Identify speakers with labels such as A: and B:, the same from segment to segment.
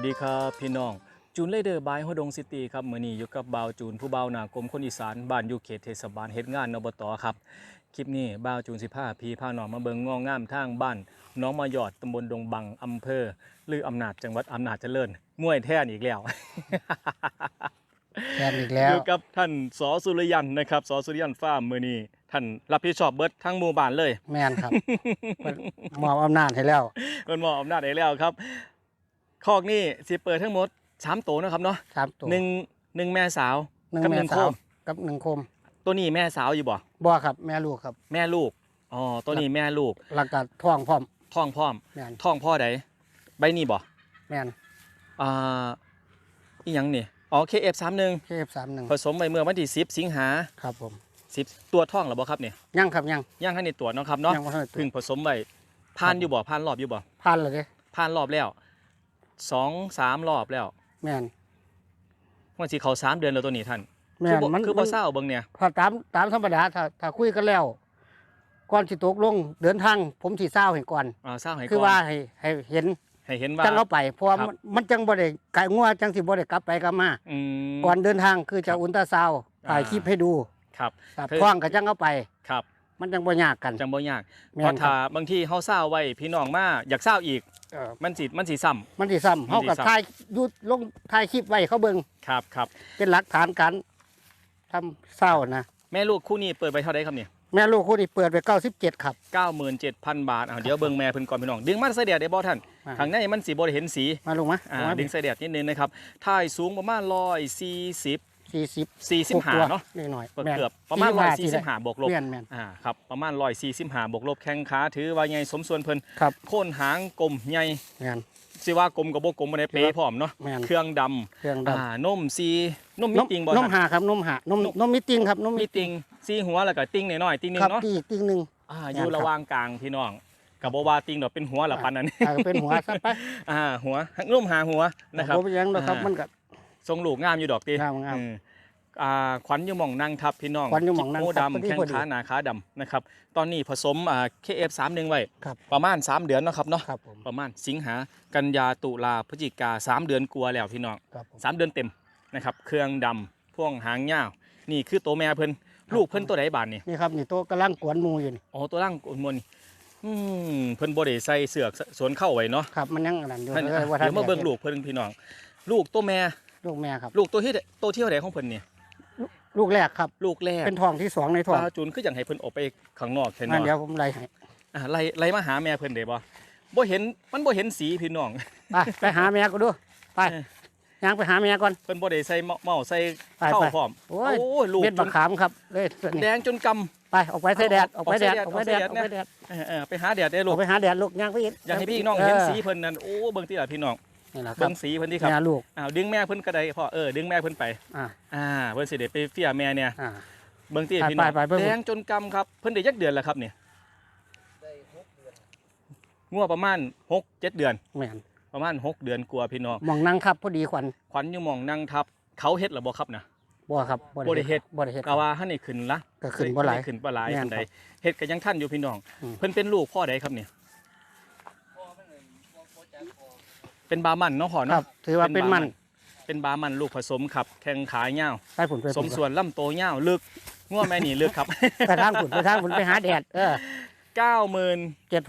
A: วัสดีครับ พี่น้อง จูนเลเดอร์บายฮอดงซิตี้ครับมื้อนี้อยู่กับบ่าวจูนผู้บ่าวหน้ากรมคนอีสานบ้านอยู่เขตเทศบาลเฮ็ดงานอบตครับ คลิปนี้บ่าวจูนสิพาพี่พาน้องมาเบิ่งงองามทางบ้านหน้องมายอดตำบลดงบังอำเภอลืออำนาจจังหวัดอำนาจเจริญมวยแท่นอีกแล้ว
B: แทนอีกแล้ว
A: อยู่กับท่านสอสุริยันนะครับสอสุริยันฟาร์มมื้อนี้ท่านรับผิดชอบเบิดทั้งหมู่บ้านเลย
B: แมนครับเพิ่นมอบอำนาจให้แล้ว
A: เพิ่นมอบอำนาจให้แล้วครับ คอกนี้สิเปิดทั้งหมดสามโตวนะครับเนาะ
B: สามตัว
A: หนึ่งหนึ่งแม่สาว
B: หนึ่ง
A: กับ
B: แม่
A: หนึ่งโค
B: สาว
A: ม
B: กับหนึ่งโคม
A: ตัวนี้แม่สาวอยู่บ่
B: บ่ครับ แม่ลูกครับ
A: แม่ลูกอ๋อตัวนี้แม่ลูก
B: แล้วก็ท้องพร้อม
A: ท้องพร้อม
B: แมน
A: ท้องพ่อใดใบนี้บ่
B: แมน
A: อ่าอีหยังนี่อ๋อ KF31
B: เคฟสามหนึ่ง
A: ผสมไว้เมื่อวันที่10 สิงหา
B: ครับผม
A: 10 ตัวท้องแล้วบ่ครับเนี่ย
B: ยังครับยัง
A: ย่างให้ในตัวจเนาะครับเนาะ
B: ยังบ่ทันได้ตัว
A: เพึ่งผสมไว้ผ่านอยู่บ่ผ่านรอบอยู่บ่
B: พันเลยเด้
A: ผ่านรอบแล้ว สองสามรอบแล้ว
B: แมน
A: ว่าสิเขาสามเดือนแล้วตัวนี้ท่าน
B: แม
A: คือนบ่
B: มัน
A: คือบ่เศร้าเบิ่งเนี่ย
B: ถ้าตามตามธรรมดาถ้าถ้าคุยกันแล้วก่อนสิตกลงเดินทาง ผมสิเศร้าให้ก่อน
A: อ่าเศร้าให้
B: คือ
A: ก่อน
B: ว่าให้ให้เห็น
A: ให้เห็นว่า
B: จังเอาไปเพราะว่า
A: ครับ
B: มันมันจังบ่ได้ไก่งัวจังสิบ่ได้กลับไปกลับมา
A: อืม
B: ก่อนเดินทางคือ
A: ครั
B: จะ
A: บ
B: อุลตราซาวด์ถ่าย
A: อ่า
B: คลิปให้ดู
A: ครับ
B: ครับ
A: คือ
B: ท้องก็จังเอาไป
A: ครับ
B: มันจังบ่ยากกัน
A: จังบ่ยาก
B: แม่
A: เพราะ
B: นค
A: ถ้า
B: รับ
A: บางทีเฮาเศร้าไว้พี่น้องมาอยากเศร้าอีก
B: เออ
A: มันสิมันสิซ้ำ
B: มันสิซ้ำ
A: มันสิ
B: เฮาก็
A: ซ้ำ
B: ถ่ายอยุดลงถ่ายคลิปไว้เขาเบิ่ง
A: ครับครับ
B: เป็นหลักฐานการทำเศร้านะ
A: แม่ลูกคู่นี้เปิดไปเท่าไดครับเนี่ย
B: แม่ลูกคู่นี้เปิดไป97ครับ
A: 97,000บาทอ่าเดี๋ยวเบิ่งแม่เพิ่นก่อนพี่น้องดึงมาใส่แดดได้บ่ท่าน
B: มา
A: ข้างในมันสิบ่ได้เห็นสี
B: มาลงมา
A: อ่า
B: ลงมา
A: ดึงใส่แดดนิดนึงนะครับถ่ายสูงประมาณ140
B: 40
A: 45 เนาะ
B: นิดหน่อย
A: เกือบ
B: แม่น
A: เกือบประมาณ
B: 45ที่ได้
A: 145บวกลบ
B: แม่นแม่น
A: อ่าครับประมาณ145บวกลบแข้งขาถือว่าใหญ่สมส่วนเพิ่น
B: ครับ
A: โค่นหางกลมใหญ่
B: แม่น
A: สิว่ากลมกับบ่กลมบ่ได้เป๊ะพร้อมเนาะ
B: แม่น
A: เครื่องดำ
B: เครื่องด
A: อ่านมซีนมำมีติงบ่
B: น
A: ท่ามน
B: หาครับนมหานม
A: นม
B: นมมิติงครับนม
A: มีติงซีหัวแล้วก็ติงน้อยๆติงหนึง
B: ครับ
A: เนาะ
B: ตีติงหนึง
A: อ่า
B: แม่น
A: อยู่
B: ครับ
A: ระหว่างกลางพี่น้องกับบ่ว่าติงดอกเป็นหัวละปันนั้น
B: อ่าเป็นหัวซะไป
A: อ่าหัวนมหาหัวนะครับ
B: บ่เป็นหยังดอกครับ
A: อ่ามั
B: มันก็
A: ทรงลูกงามอยู่ดอกติ
B: งามงาม
A: อือ่าขวัญอยู่หม่องนั่งทับพี่น้อง
B: ขวัญอยู่หม่องนั่ง
A: โค
B: ทับ
A: ดำ
B: พอดี
A: แข้ง
B: พอดี
A: ขาหนาขาดำนะครับตอนนี้ผสมอ่า KF31 ไว้
B: ครับ
A: ประมาณ 3 เดือนเนาะครับเนาะ
B: ครับผม
A: ประมาณสิงหากันยาตุลาพฤศจิกาสามเดือนกลัวาแล้วพี่น้อง
B: ครับผม
A: สามเดือนเต็มนะครับ เครื่องดำพ่วงหางยาว นี่คือตัวแม่เพิ่นลูกเพิ่นตัวใดบานนี่
B: นี่ครับนี่โต๊ะกำลังกวนหมูอยู่นี่
A: อ๋อตัวล่างอุนมนอืมเพิ่นบ่ได้ใส่เสือกสวนเข้าไว้เนาะ
B: ครับมันยังอันนั้นอยู่
A: ท่าน
B: เลยว่าท่าน
A: เดี๋ยวมาเบิ่งลูกเพิ่นพี่น้อง ลูกตัวแม่
B: ลูกแม่ครับ
A: ลูกตัวที่ตัวที่เท่าใดของเพิ่นเนี่ย
B: ลูกแรกครับ
A: ลูกแรก
B: เป็นทองที่สองในท
A: ป
B: อง
A: ลาจูนคืออยากให้เพิ่นออกไปข้างนอกแค่
B: นั่น
A: เนาะ
B: เดี๋ยวผมไล่ให้
A: อ่าไล่ไล่มาหาแม่เพิ่นได้บ่บ่เห็นมันบ่เห็นสีพี่น้อง
B: ไปไปหาแม่ก็ดูไป
A: เออ
B: ย่างไปหาแม่ก่อน
A: เพิ่นบ่ได้ใส่เมาใส่
B: ไป
A: เข้า
B: ไป
A: พร้อม
B: โอ้ย
A: ยลูก
B: เม็ด
A: จ
B: บัก
A: น
B: ขามครับเลยตัวนี้
A: แดงจนกำ
B: ไปออกไปใส่แดดออกไปแดด
A: อ
B: อ
A: อ
B: อกก
A: ไป
B: ไป
A: ใส่
B: แด
A: แด
B: ด
A: ด
B: ออกไปแดด
A: เออเออไปหาแดดได้
B: อ
A: ลู
B: อกกไปหาแดดลูกย่างไปอีก
A: อยากให้พี่น้องเห็นสี
B: ออ
A: เพิ่นนั่นโอ้เบิ่งติล่ะพี่น้อง
B: นี่แหละครั
A: เบิ่
B: บ
A: งสีเพิ่นที่ครับ
B: แม่ลูก
A: อ้าวดึงแม่เพิ่นก็ได้พ่อเออดึงแม่เพิ่นไป
B: อ่า
A: อ่าเพิ่นสิได้ไปเฟียแม่เนี่ย
B: อ่า
A: เบิ่งติ
B: ไป
A: พี่น้อง
B: ไปไปเบิ่ง
A: แดงจนกำครับเพิ่นได้จักเดือนแล้วครับเนี่ยงัวประมาณ6 7เดือน
B: แม่น
A: ประมาณ6เดือนกว่าพี่น้อง
B: มองนั่งครับพอดีขวัญ
A: ขวัญอยู่หมองนั่งทับ เขาเฮ็ดแล้วบ่ครับนะ
B: บ่ครับ
A: บ่ได้เฮ็ด
B: บ่ได้เฮ็ด
A: กะว่าหันนี่ขึ้นละ
B: ก็ขึ้นบ่หลาย
A: ได้ขึ้นบ่หลาย
B: แม่น
A: ปานใด
B: ครับ
A: เฮ็ดก็ยังทันอยู่พี่น้อง
B: อืม
A: เพิ่นเป็นลูกพ่อใดครับเนี่ย เป็นบามันเนาะพ่อ
B: ครั
A: เนาะ
B: บ ถือว่าเป็นมัน
A: เป็นบามันลูกผสมครับ แข้งขาเงาว
B: ไปผุนไป
A: ส
B: ผุ
A: ม
B: น
A: ส่วนลำโตเงาวลึกง่วแม่นี่ลึกครับ
B: ไปทางผุนไปทางผุนไปหาแดดเออ
A: 97,000
B: เจ็ด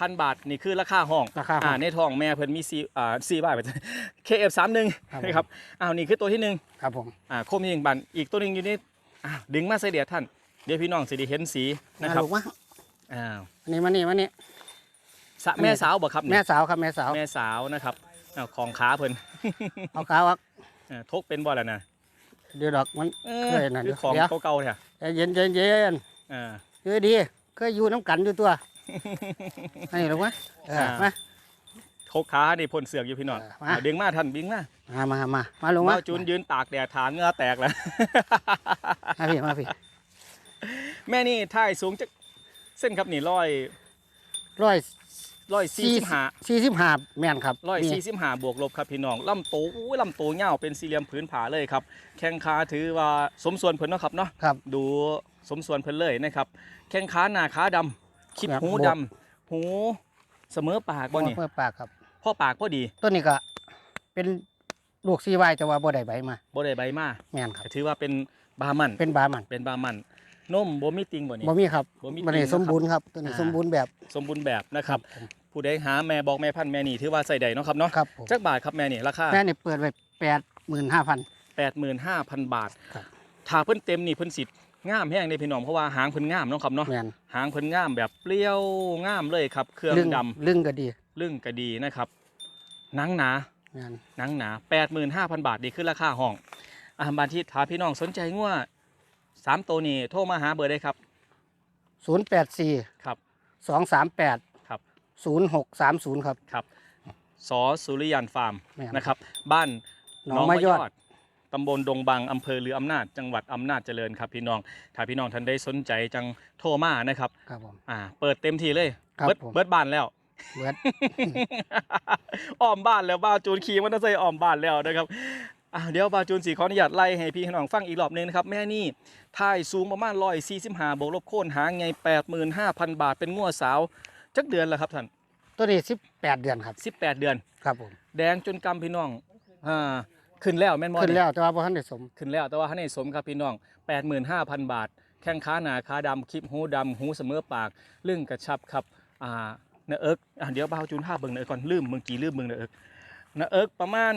B: พัน
A: บาท นี่คือราคาห้อง
B: ราคาห้อง
A: อ่าในท้องแม่เพิ่นมี4อ่า4บาท KF31
B: ครับผม
A: นะครับอ้าวนี่คือตัวที่หนึ่ง
B: ครับผม
A: อ่าโคมยิงบันอีกตัวหนึงอยู่นี่อ้าวดึงมาใส่เดียดท่าน เดี๋ยวพี่น้องสิได้เห็นสีนะครับ
B: มาลูกมา
A: อ้าว
B: อันนี้มานี่มานี่
A: สะแม่สาวบ่ครับนี่
B: แม่สาวครับแม่สาว
A: แม่สาวนะครับอ้าวของขาเพิ่น
B: เอาขาวอัก
A: อ่าทกเป็นบ่ล่ะนะ
B: เดี๋ยวดอกมัน
A: เอ
B: เคยนั่น
A: คือของ
B: เดี๋ยว
A: เก่าๆแท้
B: ใจเย็นใจเย็น
A: อ่า
B: คือดีเคยอยู่น้ำกันอยู่ตัวนี่ลูกมาเออ
A: อ่าม
B: มา
A: ทกขานี่พ่นเสือกอยู่พี่น้อง
B: เออมา
A: อ่าดึงมาท่านดึงมา
B: มามามามาลงมา
A: มาจูนยืนตากแดดฐานเหงือแตกแล้ว
B: มาพี่มาพี่
A: แม่นี่ท่ายสูงจักเส้นครับนี่ร้อย
B: ร้อย
A: ร้อยสี่สิบห้า
B: สี่สิบห้าแม่นครับ
A: ร้อย
B: นี่
A: สี่สิบห้าบวกลบครับพี่น้องลำโตอุ้ยลำโตเงาวเป็นสี่เหลี่ยมผืนผาเลยครับ แข้งขาถือว่าสมส่วนเพิ่นเนาะครับเนาะ
B: ครับ
A: ดูสมส่วนเพิ่นเลยนะครับ แข้งขาหน้าขาดำคิด
B: ครับ
A: หู
B: บวก
A: ดำหูเสมอปากบ่นี่
B: เมื่อปากครับ
A: พ่อปากพอดี
B: ต้นนี้ก็เป็นลูกซีไว้แต่ว่าบ่ได้ใบมา
A: บ่ได้ใบมา
B: แม่นครับ
A: ก็ถือว่าเป็นบามัน
B: เป็นบามัน
A: เป็นบามันนมบ่มีติงบ่นี่
B: บ่มีครับ
A: บ่มี
B: บ่ได้
A: ติ่งนะครับ
B: สมบูรณ์ครับตัวนี้
A: อ่า
B: สมบูรณ์แบบ
A: สมบูรณ์แบบนะครับ
B: ผม
A: ผู้ใดหาแม่บอกแม่พันธุ์แม่นี่ถือว่าใส่ได้เนาะครับเนาะ
B: ครับผม
A: จักบาทครับแม่นี่ราคา
B: แม่นี่เปิดไว้แปดหมื่นห้าพัน
A: 85,000 บาท
B: ครับ
A: ถ้าเพิ่นเต็มนี่เพิ่นสิงามแห้งเด้พี่น้องเพราะว่าหางเพิ่นงามเนาะครับเนาะ
B: แม่น
A: หางเพิ่นงามแบบเปรี้ยวงามเลยครับ เครื่อง
B: ลึ่ง
A: ดำ
B: ลึ่งก็ดี
A: ลึ่งก็ดีนะครับหนังหนา
B: แม่น
A: หนังหนา85,000 บาทดีขึ้นราคาห้องอาบานที่ถ้าพี่น้องสนใจงัวสามตัวนี้โทรมาหาเบอร์ได้ครับ
B: ศูนย์แปดสี่
A: ครับ
B: สองสามแปด
A: ครับ
B: ศูนย์หกสามศูนย์ครับ
A: ครับสอสุริยันฟาร์ม
B: แม่น
A: นะครับ บ้าน
B: หนองมะยอด
A: ตำบลดงบังอำเภอหรืออำนาจจังหวัดอำนาจเจริญครับพี่น้องถ้าพี่น้องท่านได้สนใจจังโทรมานะครับ
B: ครับผม
A: อ่าเปิดเต็มที่เลย
B: ครับ
A: เบิด
B: ผม
A: เบิดบ้านแล้ว
B: เบิด
A: อ้อมบ้านแล้วบ้าวจูนขี่มอเตอร์ไซค์อ้อมบ้านแล้วนะครับอ่าเดี๋ยวบ้าวจูนสีขออนุญาตไล่ให้พี่น้องฟังอีกรอบหนึงนะครับ แม่นี่ท่ายสูงประมาณร้อยสี่สิบห้าบวกลบโค่นหางไงแปดหมื่นห้าพันบาทเป็นงัวสาว จักเดือนแล้วครับท่าน
B: ตัวนี้สิบแปดเดือนครับ
A: สิบแปดเดือน
B: ครับผม
A: แดงจนกำพี่น้องอ่าขึ้นแล้วแม่นบ่
B: ขึ้น
A: เย
B: แล้วแต่ว่าบ่ทันได้สม
A: ขึ้นแล้วแต่ว่าให้ในสมครับพี่น้อง85,000บาท แข้งขาหนาขาดำคลิปหูดำหูเสมอปากลึ่งกระชับครับอ่าเนื้อเอิกอะเดี๋ยวบ่าวจูนภาพเบิ่งเนื้อก่อนลืมเมื่อกี้ลืมเบิ่งเนื้อเอิกเนื้อเอิกประมาณ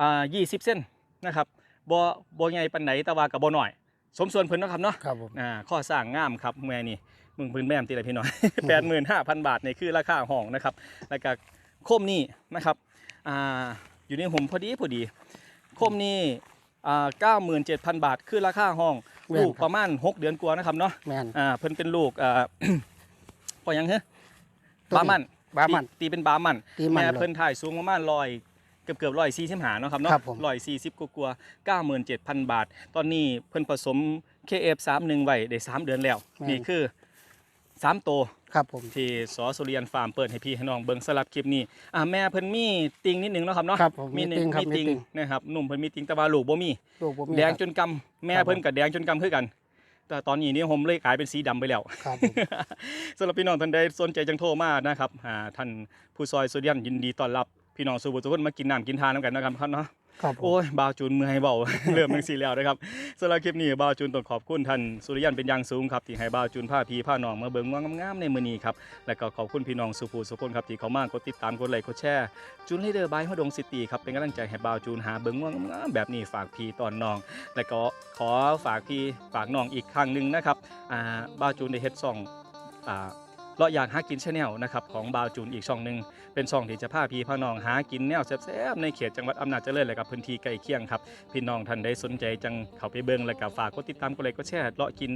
A: อ่า20เส้นนะครับบ่บ่ใหญ่ปานไหนแต่ว่าก็บ่น้อย สมส่วนเพิ่นเนาะครับเนาะ
B: ครับผม
A: อ่าข้อสร้างงามครับแม่นี่ มึงเพิ่นแม่มตีละพี่น้อย85,000บาทนี่คือราคาห้องนะครับ แล้วก็โคมนี่นะครับอ่าอยู่ในห่มพอดีพอดี โคมนี่อ่า97,000บาทคือราคาห้อง
B: แม่น
A: ลูก
B: ครับ
A: ประมาณ6เดือนกว่านะครับเนาะ
B: แม่น
A: อ่าเพิ่นเป็นลูกอ่าพอยังเหรอ
B: ตัวนี้
A: บามัน
B: บามัน
A: ตีตีเป็นบามัน
B: ตีมัน
A: แม่
B: เลย
A: เพิ่นถ่ายสูงประมาณร้อยเกือบเกือบร้อยสี่สิบหาเนาะครับเนาะ
B: ครับผม
A: ร้อยสี่สิบกว่าๆเก้าหมื่นเจ็ดพันบาท ตอนนี้เพิ่นผสม KF31 ไว้ได้สามเดือนแล้ว นี่คือ สามโตว
B: ครับผม
A: ที่สอสุริยันฟาร์มเปิดให้พี่ให้น้องเบิ่งสลับคลิปนี้อ่าแม่เพิ่นมีติงนิดนึงเนาะครับเนาะ
B: ครับผม
A: มี
B: มี
A: หนึ่
B: ติงครับ
A: มี
B: มี
A: ติง
B: ติง
A: นะครับหนุ่มเพิ่นมีติงแต่ว่าลูกบ่มี
B: ลูกผมมี
A: แดง
B: ครับ
A: จนกำแม่
B: ครับ
A: เพิ่นกับแดงจนกำคือกัน แต่ตอนนี้นี่ผมเลยกลายเป็นสีดำไปแล้ว
B: ครับผม
A: สำหรับพี่น้องท่านใดสนใจจังโทรมานะครับอ่าท่านผู้ซอยสุริยันยินดีต้อนรับพี่น้องสู่บุตรทุกคนมากินน้ำกินทานน้ำกันนะครับครับเนาะ
B: ครับผม
A: โอ้ยบาวจูนเมื่อยเบา เริ่มจังสีแล้วนะครับสำหรับคลิปนี้บาวจูนต้องขอบคุณท่านสุริยันเป็นอย่างสูงครับที่ให้บาวจูนผ้าพีผ้านองมาเบิ่งว่างามๆในมือนี้ครับและก็ขอบคุณพี่น้องสุภูสุคนครับที่เขามากดติดตามกดไลค์กดแชร์จูนให้เดอร์บายฮอดงซิตี้ครับเป็นกำลังใจให้บาวจูนหาเบิ่งว่างามๆแบบนี้ฝากพี่ตอนน้อง และก็ขอฝากพี่ฝากน้องอีกครั้งหนึ่งนะครับอ่าบาวจูนได้เฮ็ดซ่องอ่า เลาะอยากหากินชาแนลนะครับของบาวจูนอีกช่องหนึ่งเป็นช่องที่จะพาพี่พาน้องหากินแนวแซ่บๆในเขตจังหวัดอำนาจเจริญและกับพื้นที่ใกล้เคียงครับพี่น้องท่านได้สนใจจังเข้าไปเบิ่งและก็ฝากกดติดตามกดไลค์กดแชร์เลาะกิน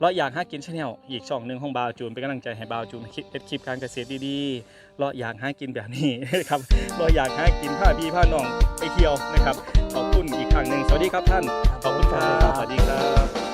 A: เลาะอยากหากินชาแนลอีกช่องหนึ่งของบาวจูนเป็นกำลังใจให้บาวจูนเฮ็ดคลิปการเกษตรดีๆเลาะอยากหากินแบบนี้ครับเลาะอยากหากินพาพี่พาน้องไปเที่ยวนะครับขอบคุณอีกครั้งหนึ่งสวัสดีครับท่านขอบคุณครับสวัสดีครับ